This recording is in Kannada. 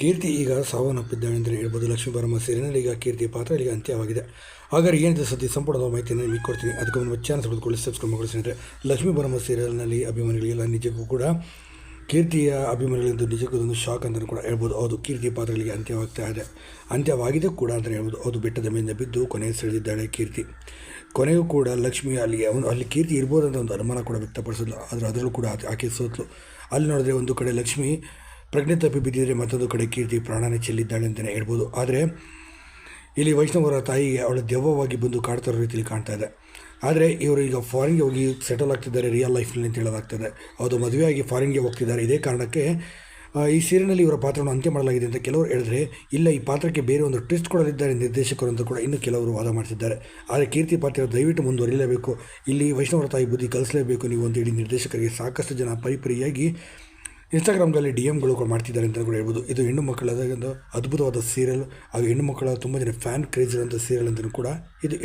ಕೀರ್ತಿ ಈಗ ಸಾವನ್ನಪ್ಪಿದ್ದಾಳೆ ಅಂತಲೇ ಹೇಳ್ಬೋದು. ಲಕ್ಷ್ಮೀ ಬರಮ ಸೀರಿಯಲ್ ಈಗ ಕೀರ್ತಿ ಪಾತ್ರ ಇಲ್ಲಿಗೆ ಅಂತ್ಯವಾಗಿದೆ. ಹಾಗಾದ್ರೆ ಏನಿದೆ ಸುದ್ದಿ ಸಂಪೂರ್ಣವಾದ ಮಾಹಿತಿಯನ್ನು ನಿಮಗೆ ಕೊಡ್ತೀನಿ. ಅದಕ್ಕೆ ಒಂದು ಚಾನಲ್ ಪಡೆದುಕೊಳ್ಳಿ ಸಬ್ಸ್ಕ್ರೈಬ್ ಮಾಡಿಸಿದ್ರೆ ಲಕ್ಷ್ಮೀ ಬರಮ ಸೀರಿಯಲ್ನಲ್ಲಿ ಅಭಿಮಾನಿಗಳಿಗೆಲ್ಲ ನಿಜಕ್ಕೂ ಕೂಡ ಕೀರ್ತಿಯ ಅಭಿಮಾನಿಗಳಿಂದ ನಿಜಕ್ಕೂ ಒಂದು ಶಾಕ್ ಅಂತಲೂ ಕೂಡ ಹೇಳ್ಬೋದು. ಹೌದು ಕೀರ್ತಿ ಪಾತ್ರಗಳಿಗೆ ಅಂತ್ಯವಾಗ್ತಾ ಇದೆ. ಅಂತ್ಯವಾಗಿದೆ ಕೂಡ ಅಂತ ಹೇಳ್ಬೋದು. ಹೌದು, ಬೆಟ್ಟದ ಮೇಲೆ ಬಿದ್ದು ಕೊನೆಗೆ ಸೆಳೆದಿದ್ದಾಳೆ ಕೀರ್ತಿ. ಕೊನೆಗೂ ಕೂಡ ಲಕ್ಷ್ಮಿ ಅಲ್ಲಿಗೆ ಅವನು, ಅಲ್ಲಿ ಕೀರ್ತಿ ಇರ್ಬೋದು ಅಂತ ಒಂದು ಅನುಮಾನ ಕೂಡ ವ್ಯಕ್ತಪಡಿಸಿದ್ಲು. ಆದರೆ ಅದರಲ್ಲೂ ಕೂಡ ಆಕೆ ಸೋತ್ಲು. ಅಲ್ಲಿ ನೋಡಿದ್ರೆ ಒಂದು ಕಡೆ ಲಕ್ಷ್ಮಿ ಪ್ರಜ್ಞೆ ತಪ್ಪಿ ಬಿದ್ದಿದ್ದರೆ ಮತ್ತೊಂದು ಕಡೆ ಕೀರ್ತಿ ಪ್ರಾಣನೇ ಚೆಲ್ಲಿದ್ದಾಳೆ ಅಂತಲೇ ಹೇಳ್ಬೋದು. ಆದರೆ ಇಲ್ಲಿ ವೈಷ್ಣವರ ತಾಯಿಗೆ ಅವಳು ದೆವ್ವವಾಗಿ ಬಂದು ಕಾಡ್ತಾರೋ ರೀತಿಯಲ್ಲಿ ಕಾಣ್ತಾ ಇದೆ. ಆದರೆ ಇವರು ಈಗ ಫಾರಿನ್ಗೆ ಹೋಗಿ ಸೆಟಲ್ ಆಗ್ತಿದ್ದಾರೆ ರಿಯಲ್ ಲೈಫ್ನಲ್ಲಿ ಅಂತ ಹೇಳೋದಾಗ್ತದೆ. ಅದು ಮದುವೆಯಾಗಿ ಫಾರಿನ್ಗೆ ಹೋಗ್ತಿದ್ದಾರೆ. ಇದೇ ಕಾರಣಕ್ಕೆ ಈ ಸೀರಿಯಲ್ನಲ್ಲಿ ಇವರ ಪಾತ್ರವನ್ನು ಅಂತ್ಯ ಮಾಡಲಾಗಿದೆ ಅಂತ ಕೆಲವರು ಹೇಳಿದ್ರೆ, ಇಲ್ಲ, ಈ ಪಾತ್ರಕ್ಕೆ ಬೇರೆ ಒಂದು ಟ್ವಿಸ್ಟ್ ಕೊಡಲಿದ್ದಾರೆ ನಿರ್ದೇಶಕರು ಅಂತ ಕೂಡ ಇನ್ನು ಕೆಲವರು ವಾದ ಮಾಡ್ತಿದ್ದಾರೆ. ಆದರೆ ಕೀರ್ತಿ ಪಾತ್ರ ದಯವಿಟ್ಟು ಮುಂದುವರಿಯಲೇಬೇಕು. ಇಲ್ಲಿ ವೈಷ್ಣವರ ತಾಯಿ ಬುದ್ಧಿ ಕಲಿಸಲೇಬೇಕು ನೀವು ಅಂತೇಳಿ ನಿರ್ದೇಶಕರಿಗೆ ಸಾಕಷ್ಟು ಜನ ಪರಿಪರಿಯಾಗಿ ಇನ್ಸ್ಟಾಗ್ರಾಮ್ಗಳಲ್ಲಿ ಡಿ ಎಮ್ಗಳು ಮಾಡ್ತಿದ್ದಾರೆ ಅಂತ ಕೂಡ ಹೇಳ್ಬೋದು. ಇದು ಹೆಣ್ಣು ಮಕ್ಕಳ ಒಂದು ಅದ್ಭುತವಾದ ಸೀರಿಯಲ್ ಹಾಗೂ ಹೆಣ್ಣು ಮಕ್ಕಳ ತುಂಬ ಜನ ಫ್ಯಾನ್ ಕ್ರೇಜ್ ಇರುವಂಥ ಸೀರಿಯಲ್ ಅಂತಲೂ ಕೂಡ ಇದು